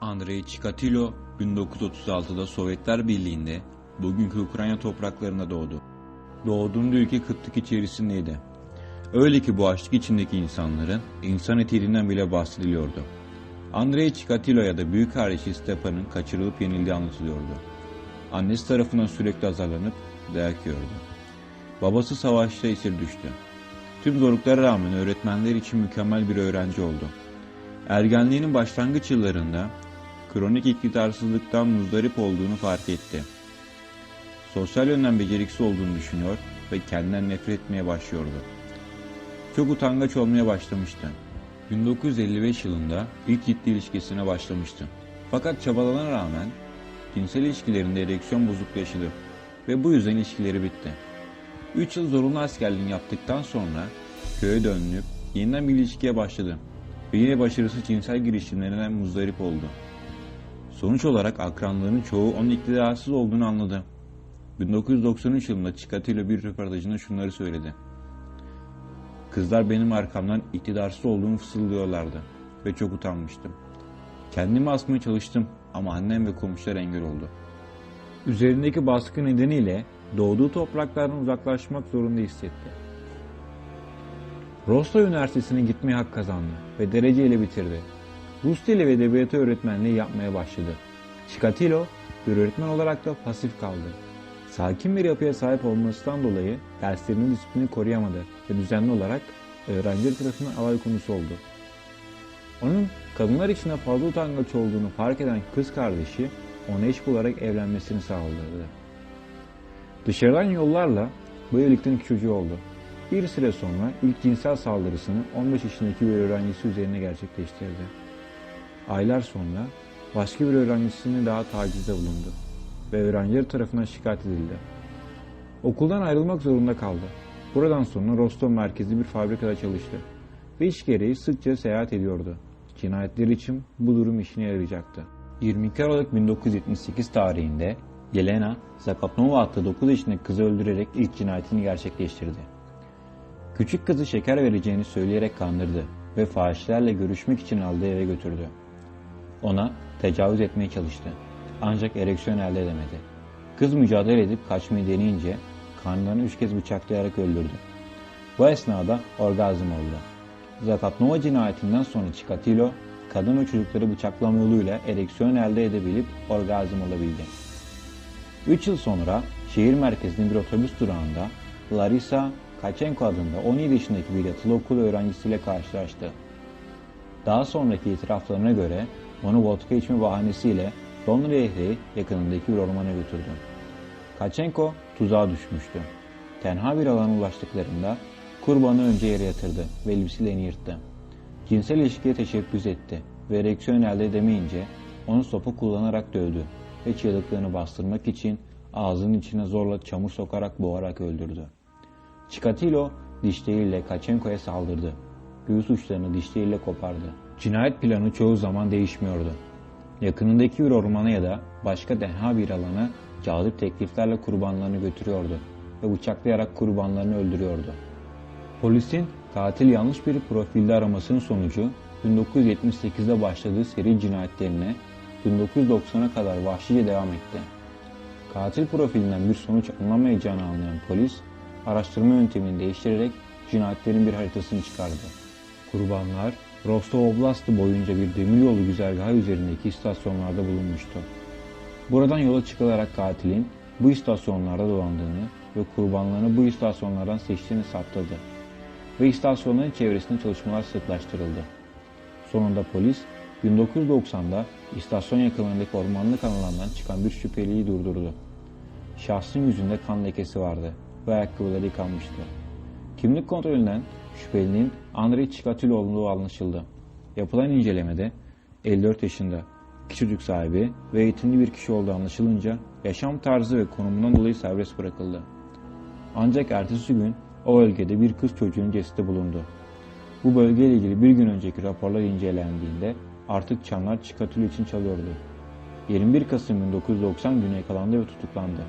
Andrei Chikatilo 1936'da Sovyetler Birliği'nde bugünkü Ukrayna topraklarında doğdu. Doğduğunda ülke kıtlık içerisindeydi. Öyle ki bu açlık içindeki insanların insan eti yediğinden bile bahsediliyordu. Andrei Chikatilo'ya da büyük kardeşi Stepan'ın kaçırılıp yenildiği anlatılıyordu. Annesi tarafından sürekli azarlanıp dayak yiyordu. Babası savaşta esir düştü. Tüm zorluklara rağmen öğretmenler için mükemmel bir öğrenci oldu. Ergenliğinin başlangıç yıllarında kronik iktidarsızlıktan muzdarip olduğunu fark etti. Sosyal yönden beceriksiz olduğunu düşünüyor ve kendinden nefret etmeye başlıyordu. Çok utangaç olmaya başlamıştı. 1955 yılında ilk ciddi ilişkisine başlamıştı. Fakat çabalarına rağmen cinsel ilişkilerinde ereksiyon bozukluğu yaşadı ve bu yüzden ilişkileri bitti. 3 yıl zorunlu askerliğini yaptıktan sonra köye dönüp yeniden bir ilişkiye başladı ve yine başarısız cinsel girişimlerinden muzdarip oldu. Sonuç olarak akranlarının çoğu onun iktidarsız olduğunu anladı. 1993 yılında Çikatilo bir röportajında şunları söyledi. Kızlar benim arkamdan iktidarsız olduğumu fısıldıyorlardı ve çok utanmıştım. Kendimi asmaya çalıştım ama annem ve komşular engel oldu. Üzerindeki baskı nedeniyle doğduğu topraklardan uzaklaşmak zorunda hissetti. Rostov Üniversitesi'ne gitmeye hak kazandı ve dereceyle bitirdi. Rus dili ve edebiyatı öğretmenliği yapmaya başladı. Chikatilo bir öğretmen olarak da pasif kaldı. Sakin bir yapıya sahip olmasından dolayı derslerinin disiplini koruyamadı ve düzenli olarak öğrenciler tarafından alay konusu oldu. Onun kadınlar içinde fazla utangaç olduğunu fark eden kız kardeşi ona eş bularak evlenmesini sağladı. Dışarıdan yollarla bu evlilikten iki çocuğu oldu. Bir süre sonra ilk cinsel saldırısını 15 yaşındaki bir öğrencisi üzerine gerçekleştirdi. Aylar sonra başka bir öğrencisine daha tacizde bulundu ve öğrenciler tarafından şikayet edildi. Okuldan ayrılmak zorunda kaldı. Buradan sonra Rostov merkezli bir fabrikada çalıştı ve iş gereği sıkça seyahat ediyordu. Cinayetler için bu durum işine yarayacaktı. 22 Aralık 1978 tarihinde Yelena Zakopnova adlı 9 yaşındaki kızı öldürerek ilk cinayetini gerçekleştirdi. Küçük kızı şeker vereceğini söyleyerek kandırdı ve fahişlerle görüşmek için aldığı eve götürdü. Ona tecavüz etmeye çalıştı. Ancak ereksiyon elde edemedi. Kız mücadele edip kaçmayı deneyince karnlarını üç kez bıçaklayarak öldürdü. Bu esnada orgazm oldu. Zakatnova cinayetinden sonra Chikatilo, kadın ve çocukları bıçaklama yoluyla ereksiyon elde edebilip orgazm olabildi. 3 yıl sonra şehir merkezinde bir otobüs durağında Larisa Kachenko adında 17 yaşındaki bir yatılı okul öğrencisiyle karşılaştı. Daha sonraki itiraflarına göre onu vodka içme bahanesiyle Don Nehri yakınındaki bir ormana götürdü. Kachenko tuzağa düşmüştü. Tenha bir alana ulaştıklarında kurbanı önce yere yatırdı ve elbiselerini yırttı. Cinsel ilişkiye teşebbüs etti ve ereksiyon elde edemeyince onu sopa kullanarak dövdü ve çığlıklarını bastırmak için ağzının içine zorla çamur sokarak boğarak öldürdü. Chikatilo dişleriyle Kachenko'ya saldırdı. Göğüs uçlarını dişleriyle kopardı. Cinayet planı çoğu zaman değişmiyordu. Yakınındaki bir ormana ya da başka denha bir alana cazip tekliflerle kurbanlarını götürüyordu ve bıçaklayarak kurbanlarını öldürüyordu. Polisin katil yanlış bir profilde aramasının sonucu 1978'de başladığı seri cinayetlerine 1990'a kadar vahşice devam etti. Katil profilinden bir sonuç alınamayacağını anlayan polis, araştırma yöntemini değiştirerek cinayetlerin bir haritasını çıkardı. Kurbanlar, Rostov Oblastı boyunca bir demiryolu güzergahı üzerindeki istasyonlarda bulunmuştu. Buradan yola çıkılarak katilin bu istasyonlarda dolandığını ve kurbanlarını bu istasyonlardan seçtiğini saptadı. Ve istasyonların çevresinde çalışmalar sıklaştırıldı. Sonunda polis 1990'da istasyon yakınlarındaki ormanlık alanlardan çıkan bir şüpheliyi durdurdu. Şahsın yüzünde kan lekesi vardı ve ayakkabıları yıkanmıştı. Kimlik kontrolünden şüphelinin Andrei Chikatilo olduğu anlaşıldı. Yapılan incelemede 54 yaşında çocuk sahibi ve eğitimli bir kişi olduğu anlaşılınca yaşam tarzı ve konumundan dolayı serbest bırakıldı. Ancak ertesi gün o bölgede bir kız çocuğun cesedi bulundu. Bu bölgeyle ilgili bir gün önceki raporlar incelendiğinde artık çanlar Chikatilo için çalıyordu. 21 Kasım 1990 günü yakalandı ve tutuklandı.